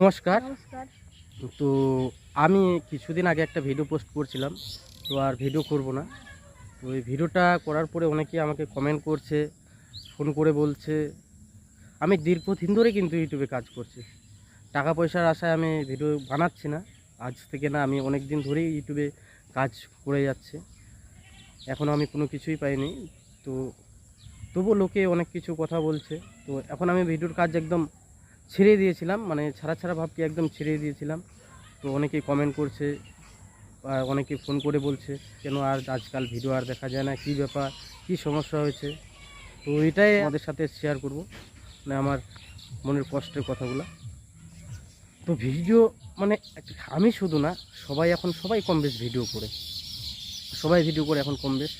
নমস্কার। তো আমি কিছুদিন আগে একটা ভিডিও পোস্ট করছিলাম তো আর ভিডিও করব না। তো এই ভিডিওটা করার পরে অনেকেই আমাকে কমেন্ট করছে ফোন করে বলছে। আমি দীর্ঘদিন ধরে কিন্তু ইউটিউবে কাজ করছি। টাকা পয়সার আশায় আমি ভিডিও বানাচ্ছি না। আজ থেকে না আমি অনেক দিন ধরেই ইউটিউবে কাজ করে যাচ্ছে। এখনও আমি কোনো কিছুই পাইনি। তো তবু লোকে অনেক কিছু কথা বলছে। তো এখন আমি ভিডিওর কাজ একদম ছেড়ে দিয়েছিলাম মানে ছাড়া ছাড়া ভাবকে একদম ছেড়ে দিয়েছিলাম। তো অনেকেই কমেন্ট করছে অনেকে ফোন করে বলছে, কেন আর আজকাল ভিডিও আর দেখা যায় না, কী ব্যাপার, কী সমস্যা হয়েছে? তো এটাই আমাদের সাথে শেয়ার করব মানে আমার মনের কষ্টের কথাগুলো। তো ভিডিও মানে আমি শুধু না, সবাই এখন, সবাই কম বেশ ভিডিও করে। সবাই ভিডিও করে এখন কম বেশ।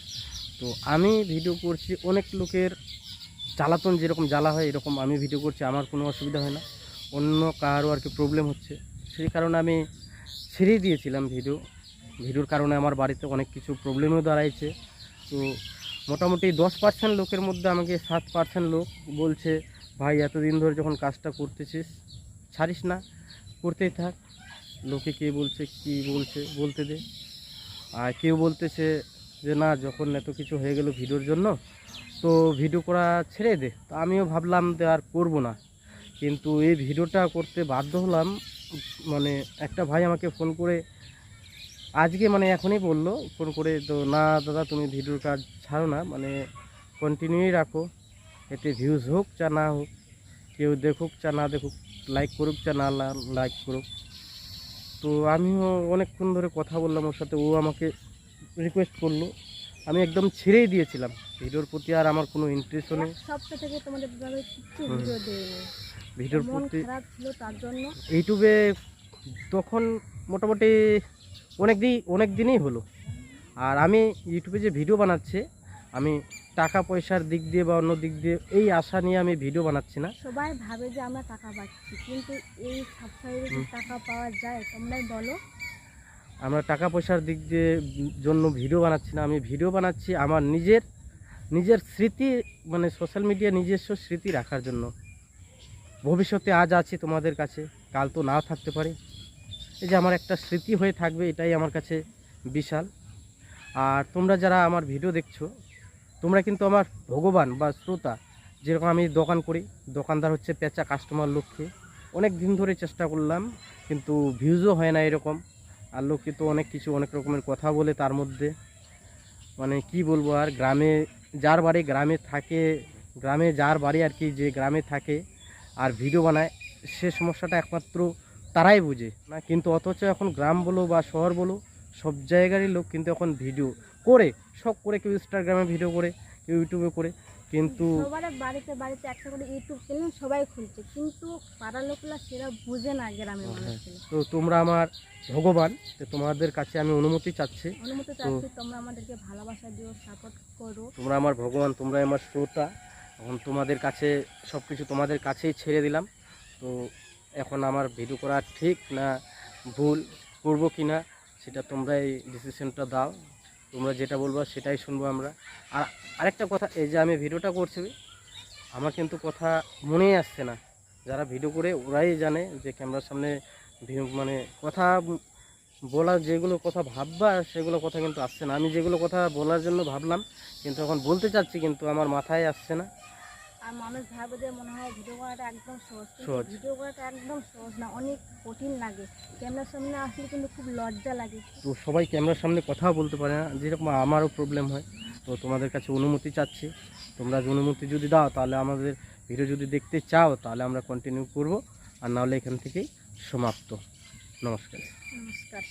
তো আমি ভিডিও করছি অনেক লোকের জ্বালাতন যেরকম জ্বালা হয়, এরকম আমি ভিডিও করছি, আমার কোনো অসুবিধা হয় না। অন্য কারও আর কি প্রবলেম হচ্ছে। সেই কারণে আমি ছেড়েই দিয়েছিলাম ভিডিও ভিডিওর কারণে আমার বাড়িতে অনেক কিছু প্রবলেমও দাঁড়াইছে। তো মোটামুটি দশ পার্সেন্ট লোকের মধ্যে আমাকে সাত পার্সেন্ট লোক বলছে, ভাই, এতদিন ধরে যখন কাজটা করতেছিস, ছাড়িস না, করতেই থাক। লোকে কে বলছে, কি বলছে বলতে দে। আর কেউ বলতেছে যে না, যখন এত কিছু হয়ে গেল ভিডিওর জন্য, তো ভিডিও করা ছেড়ে দে। তো আমিও ভাবলাম যে আর করব না। কিন্তু এই ভিডিওটা করতে বাধ্য হলাম মানে একটা ভাই আমাকে ফোন করে আজকে মানে এখনই বলল, ফোন করে তো, না দাদা, তুমি ভিডিওর কাজ ছাড়ো না মানে কন্টিনিউই রাখো। এতে ভিউজ হোক চা না হোক, কেউ দেখুক চা না দেখুক লাইক করুক চা না লাইক করুক। তো আমিও অনেকক্ষণ ধরে কথা বললাম ওর সাথে। ও আমাকে রিকোয়েস্ট করল। আমি একদম ছেড়েই দিয়েছিলাম। ভিডিওর প্রতি আর আমার কোনো ইন্টারেস্টও নেই। সপ্তাহ থেকে তোমাদের ব্লগে কিচ্ছু হুম। ভিডিও দেয়নি। ভিডিওর প্রতি তার জন্য। ইউটিউবে তখন মোটামুটি অনেক দিন অনেক দিনই হলো। আর আমি ইউটিউবে যে ভিডিও বানাচ্ছি আমি টাকা পয়সার দিক দিয়ে বা অন্য দিক দিয়ে এই আশা নিয়ে আমি ভিডিও বানাচ্ছি না। সবাই ভাবে যে আমরা টাকা পাচ্ছি কিন্তু এই সাবস্ক্রাইবে কি টাকা পাওয়া যায় তোমরাই বলো। আমরা টাকা পয়সার দিক দিয়ে জন্য ভিডিও বানাচ্ছি না, আমি ভিডিও বানাচ্ছি আমার নিজের নিজের স্মৃতি মানে সোশ্যাল মিডিয়া নিজস্ব স্মৃতি রাখার জন্য। ভবিষ্যতে আজ আছি তোমাদের কাছে, কাল তো নাও থাকতে পারে। এই যে আমার একটা স্মৃতি হয়ে থাকবে, এটাই আমার কাছে বিশাল। আর তোমরা যারা আমার ভিডিও দেখছ, তোমরা কিন্তু আমার ভগবান বা শ্রোতা, যেরকম আমি দোকান করি, দোকানদার হচ্ছে পেঁচা কাস্টমার লক্ষ্যে অনেক দিন ধরে চেষ্টা করলাম, কিন্তু ভিউজও হয় না এরকম। আর লোকে তো অনেক কিছু, অনেক রকমের কথা বলে তার মধ্যে। মানে কি বলব আর, গ্রামে যার বাড়ি গ্রামে থাকে, গ্রামে যার বাড়ি আর কি যে গ্রামে থাকে আর ভিডিও বানায়, সে সমস্যাটা একমাত্র তারাই বুঝে। না, কিন্তু অথচ এখন গ্রাম বলো বা শহর বলো, সব জায়গারই লোক কিন্তু এখন ভিডিও করে, সব করে কেউ ইনস্টাগ্রামে ভিডিও করে, কেউ ইউটিউবে করে। কিন্তু সবার বাড়িতে বাড়িতে একটা করে ইউটিউব চ্যানেল সবাই খুলছে কিন্তু পাড়ার লোকরা সেটা বুঝে না গ্রামের হ্যাঁ। মানুষগুলো। তো তোমরা আমার ভগবান তো তোমাদের কাছে আমি অনুমতি চাচ্ছি। অনুমতি চাচ্ছি তোমরা আমাদেরকে ভালোবাসা দিও সাপোর্ট করো। তোমরা আমার ভগবান তোমরা আমার শ্রোতা। এখন তোমাদের কাছে সব কিছু তোমাদের কাছেই ছেড়ে দিলাম। তো এখন আমার ভিডিও করা ঠিক না ভুল করব কি না সেটা তোমরা এই ডিসিশনটা দাও। তোমরা যেটা বলব সেটাই শুনব আমরা। আর আরেকটা কথা, এই যে আমি ভিডিওটা করছি, আমার কিন্তু কথা মনেই আসছে না। যারা ভিডিও করে ওরাই জানে যে ক্যামেরার সামনে মানে কথা বলার যেগুলো কথা ভাববা, সেগুলো কথা কিন্তু আসছে না। আমি যেগুলো কথা বলার জন্য ভাবলাম, কিন্তু এখন বলতে চাচ্ছি, কিন্তু আমার মাথায় আসছে না। আর মানুষ ভাবে যে মনে হয় ভিডিও করাটা একদম সহজ কিন্তু। ভিডিও করাটা একদম সহজ না অনেক কঠিন লাগে। ক্যামেরার সামনে আসলে কিন্তু খুব লজ্জা লাগে। তো সবাই ক্যামেরার সামনে কথাও বলতে পারে না যেরকম আমারও প্রবলেম হয়। তো তোমাদের কাছে অনুমতি চাচ্ছি। তোমরা অনুমতি যদি দাও তাহলে আমাদের ভিডিও যদি দেখতে চাও তাহলে আমরা কন্টিনিউ করব। আর নাহলে এখান থেকেই সমাপ্ত। নমস্কার। নমস্কার।